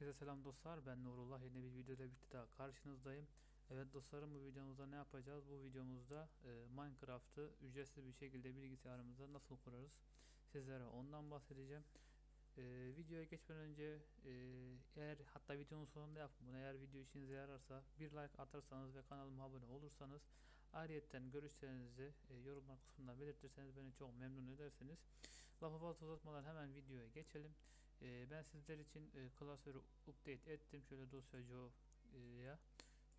Herkese selam dostlar. Ben Nurullah. Yeni bir videoda birlikte daha karşınızdayım. Evet dostlarım bu videomuzda ne yapacağız? Bu videomuzda e, Minecraft'ı ücretsiz bir şekilde bilgisayarımıza nasıl kurarız? Sizlere ondan bahsedeceğim. E, videoya geçmeden önce e, eğer hatta videonun sonunda yapın bunu. Eğer video işinize yararsa bir like atarsanız ve kanalıma abone olursanız ayrıyetten görüşlerinizi e, yorumlar kısmında belirtirseniz beni çok memnun edersiniz. Lafı fazla uzatmadan hemen videoya geçelim. Ee, ben sizler için e, klasörü update ettim. Şöyle dosyacıya.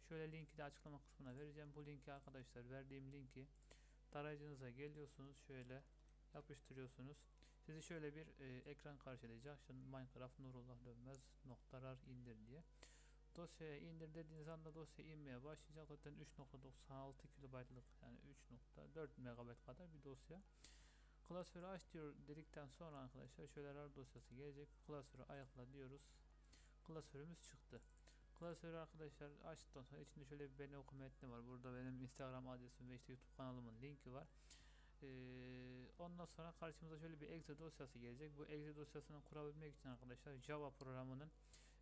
Şöyle linki de açıklama kısmına vereceğim. Bu linki arkadaşlar verdiğim linki tarayıcınıza geliyorsunuz. Şöyle yapıştırıyorsunuz. Sizi şöyle bir e, ekran karşılayacak. Şimdi Minecraft Nurullah Dönmez noktalar indir diye. Dosyaya indir dediğiniz anda dosya inmeye başlayacak. Zaten 3.96 kilobaytlık yani 3.4 megabayt kadar bir dosya. Klasörü aç diyor dedikten sonra arkadaşlar şöyle RAR dosyası gelecek. Klasörü ayakla diyoruz. Klasörümüz çıktı. Klasörü arkadaşlar açtıktan sonra içinde şöyle bir beni oku metni var. Burada benim Instagram adresim ve işte YouTube kanalımın linki var. Ee, ondan sonra karşımıza şöyle bir exe dosyası gelecek. Bu exe dosyasını kurabilmek için arkadaşlar Java programının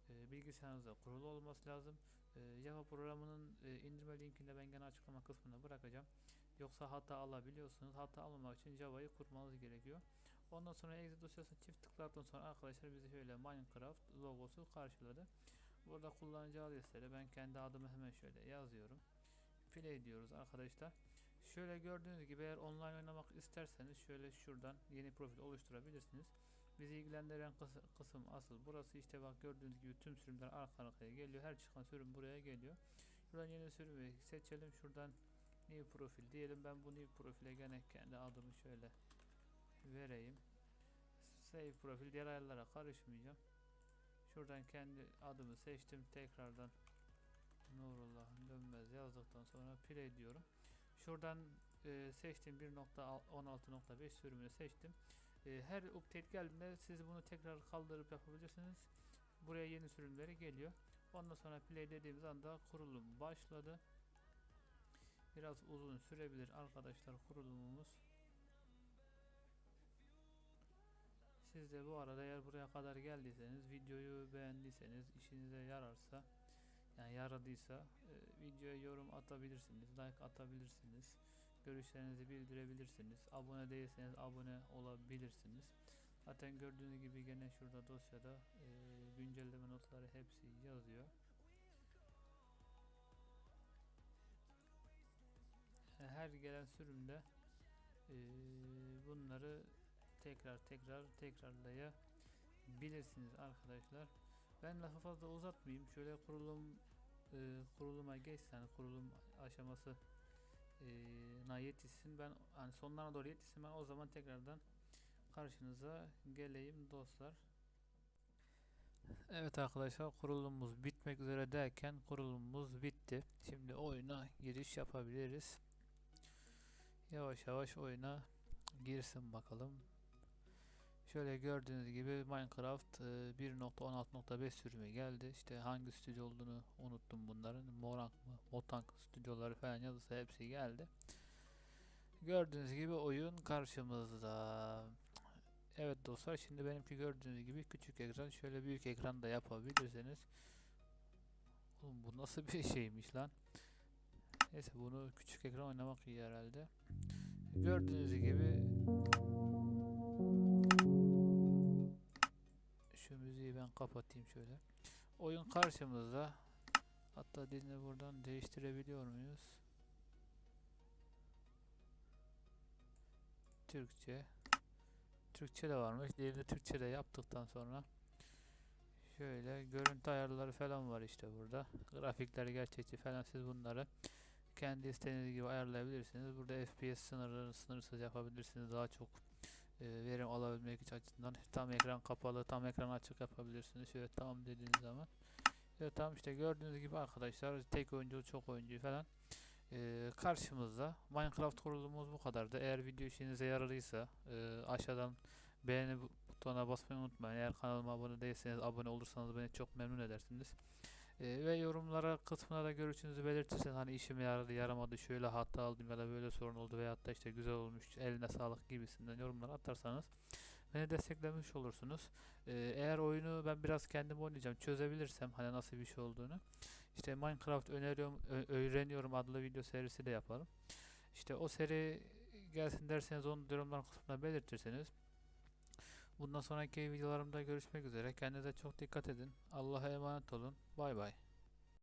e, bilgisayarınızda kurulu olması lazım. E, Java programının e, indirme linkini de ben gene açıklama kısmına bırakacağım. Yoksa hata alabiliyorsunuz. Hata almamak için Java'yı kurmanız gerekiyor. Ondan sonra exe dosyasını çift tıkladıktan sonra arkadaşlar bizi şöyle Minecraft logosu karşıladı. Burada kullanıcı adresleri ben kendi adımı hemen şöyle yazıyorum. Play diyoruz arkadaşlar. Şöyle gördüğünüz gibi eğer online oynamak isterseniz şöyle şuradan yeni profil oluşturabilirsiniz. Bizi ilgilendiren kıs- kısım asıl burası işte bak gördüğünüz gibi tüm sürümler arka arkaya geliyor. Her çıkan sürüm buraya geliyor. Şuradan yeni sürümü seçelim. Şuradan new profil diyelim. Ben bu new profile gene kendi adımı şöyle vereyim. Save profil diğer ayarlara karışmayacağım. Şuradan kendi adımı seçtim. Tekrardan Nurullah Dönmez yazdıktan sonra play diyorum. Şuradan e, seçtim 1.16.5 sürümünü seçtim. E, her update geldiğinde siz bunu tekrar kaldırıp yapabilirsiniz. Buraya yeni sürümleri geliyor. Ondan sonra play dediğimiz anda kurulum başladı. Biraz uzun sürebilir arkadaşlar kurulumumuz. Siz de bu arada eğer buraya kadar geldiyseniz videoyu beğendiyseniz işinize yararsa yani yaradıysa e, videoya yorum atabilirsiniz, like atabilirsiniz, görüşlerinizi bildirebilirsiniz. Abone değilseniz abone olabilirsiniz. Zaten gördüğünüz gibi gene şurada dosyada e, güncelleme notları hepsi yazıyor. Her gelen sürümde e, bunları tekrar tekrar tekrarlayabilirsiniz arkadaşlar. Ben lafı fazla uzatmayayım. Şöyle kurulum e, kuruluma geçsen kurulum aşaması e, yetişsin. Ben hani sonlarına doğru yetişsin. Ben o zaman tekrardan karşınıza geleyim dostlar. Evet arkadaşlar kurulumumuz bitmek üzere derken kurulumumuz bitti. Şimdi oyuna giriş yapabiliriz. Yavaş yavaş oyuna girsin bakalım. Şöyle gördüğünüz gibi Minecraft e, 1.16.5 sürümü geldi. İşte hangi stüdyo olduğunu unuttum bunların. Morank mı, Motang stüdyoları falan yazısı hepsi geldi. Gördüğünüz gibi oyun karşımızda. Evet dostlar şimdi benimki gördüğünüz gibi küçük ekran. Şöyle büyük ekran da yapabilirseniz. Oğlum bu nasıl bir şeymiş lan. Neyse bunu küçük ekran oynamak iyi herhalde. Gördüğünüz gibi şu müziği ben kapatayım şöyle. Oyun karşımızda. Hatta dilini buradan değiştirebiliyor muyuz? Türkçe. Türkçe de varmış. Dilini Türkçe de yaptıktan sonra şöyle görüntü ayarları falan var işte burada. Grafikler gerçekçi falan siz bunları kendi istediğiniz gibi ayarlayabilirsiniz. Burada FPS sınırlarını sınırsız yapabilirsiniz. Daha çok e, verim alabilmek için açısından tam ekran kapalı, tam ekran açık yapabilirsiniz. Şöyle tam dediğiniz zaman. Evet tam işte gördüğünüz gibi arkadaşlar tek oyuncu, çok oyuncu falan e, karşımızda. Minecraft kurulumumuz bu kadardı. Eğer video işinize yararıysa e, aşağıdan beğeni butonuna basmayı unutmayın. Eğer kanalıma abone değilseniz abone olursanız beni çok memnun edersiniz. Ee, ve yorumlara kısmına da görüşünüzü belirtirseniz hani işime yaradı yaramadı şöyle hata aldım ya da böyle sorun oldu veyahut da işte güzel olmuş eline sağlık gibisinden yorumlar atarsanız beni desteklemiş olursunuz. Ee, eğer oyunu ben biraz kendim oynayacağım çözebilirsem hani nasıl bir şey olduğunu işte Minecraft öneriyorum öğreniyorum adlı video serisi de yaparım. İşte o seri gelsin derseniz onu yorumlar kısmına belirtirseniz Bundan sonraki videolarımda görüşmek üzere. Kendinize çok dikkat edin. Allah'a emanet olun. Bay bay.